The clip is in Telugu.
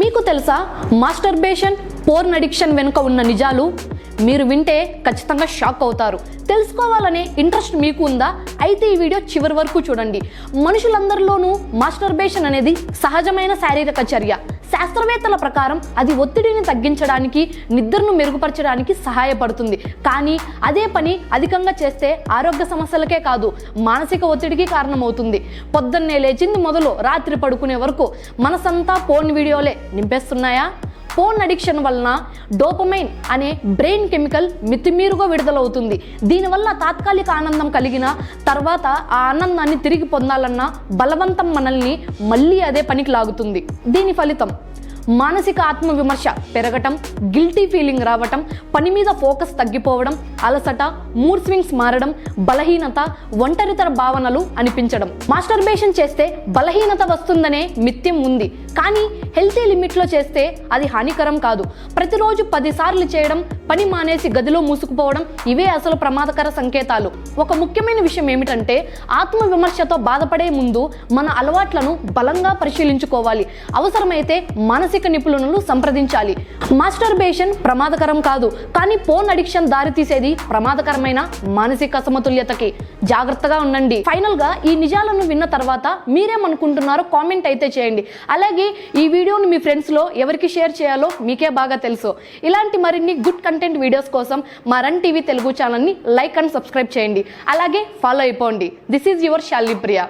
మీకు తెలుసా? మాస్టర్బేషన్ పోర్న్ అడిక్షన్ వెనుక ఉన్న నిజాలు? మీరు వింటే ఖచ్చితంగా షాక్ అవుతారు. తెలుసుకోవాలనే ఇంట్రెస్ట్ మీకు ఉందా? అయితే ఈ వీడియో చివరి వరకు చూడండి. మనుషులందరిలోనూ మాస్టర్బేషన్ అనేది సహజమైన శారీరక చర్య. శాస్త్రవేత్తల ప్రకారం అది ఒత్తిడిని తగ్గించడానికి నిద్రను మెరుగుపరచడానికి సహాయపడుతుంది. కానీ అదే పని అధికంగా చేస్తే ఆరోగ్య సమస్యలకే కాదు మానసిక ఒత్తిడికి కారణమవుతుంది. పొద్దున్నే లేచింది మొదలు రాత్రి పడుకునే వరకు మనసంతా ఫోన్ వీడియోలే నింపేస్తున్నాయా? ఫోన్ అడిక్షన్ వలన డోపమైన్ అనే బ్రెయిన్ కెమికల్ మితిమీరుగా విడుదలవుతుంది. దీనివల్ల తాత్కాలిక ఆనందం కలిగిన తర్వాత ఆ ఆనందాన్ని తిరిగి పొందాలన్న బలవంతం మనల్ని మళ్ళీ అదే పనికి లాగుతుంది. దీని ఫలితం మానసిక ఆత్మవిమర్శ పెరగటం గిల్టీ ఫీలింగ్ రావటం పని మీద ఫోకస్ తగ్గిపోవడం అలసట మూడ్ స్వింగ్స్ మారడం బలహీనత ఒంటరితర భావనలు అనిపించడం. మాస్టర్బేషన్ చేస్తే బలహీనత వస్తుందనే మిథ్యం ఉంది. కానీ హెల్తీ లిమిట్లో చేస్తే అది హానికరం కాదు. ప్రతిరోజు పదిసార్లు చేయడం పని మానేసి గదిలో మూసుకుపోవడం ఇవే అసలు ప్రమాదకర సంకేతాలు. ఒక ముఖ్యమైన విషయం ఏమిటంటే ఆత్మ విమర్శతో బాధపడే ముందు మన అలవాట్లను బలంగా పరిశీలించుకోవాలి. అవసరమైతే మానసిక నిపుణులను సంప్రదించాలి. మాస్టర్బేషన్ ప్రమాదకరం కాదు కానీ ఫోన్ అడిక్షన్ దారితీసేది ప్రమాదకరమైన మానసిక అసమతుల్యతకి జాగ్రత్తగా ఉండండి. ఫైనల్గా ఈ నిజాలను విన్న తర్వాత మీరేమనుకుంటున్నారో కామెంట్ అయితే చేయండి. అలాగే ఈ వీడియోని మీ ఫ్రెండ్స్లో ఎవరికి షేర్ చేయాలో మీకే బాగా తెలుసు. ఇలాంటి మరిన్ని గుడ్ కంటెంట్ వీడియోస్ కోసం మా రన్ టీవీ తెలుగు ఛానల్ని లైక్ అండ్ సబ్స్క్రైబ్ చేయండి. అలాగే ఫాలో అయిపోండి. This is your Shalipriya Priya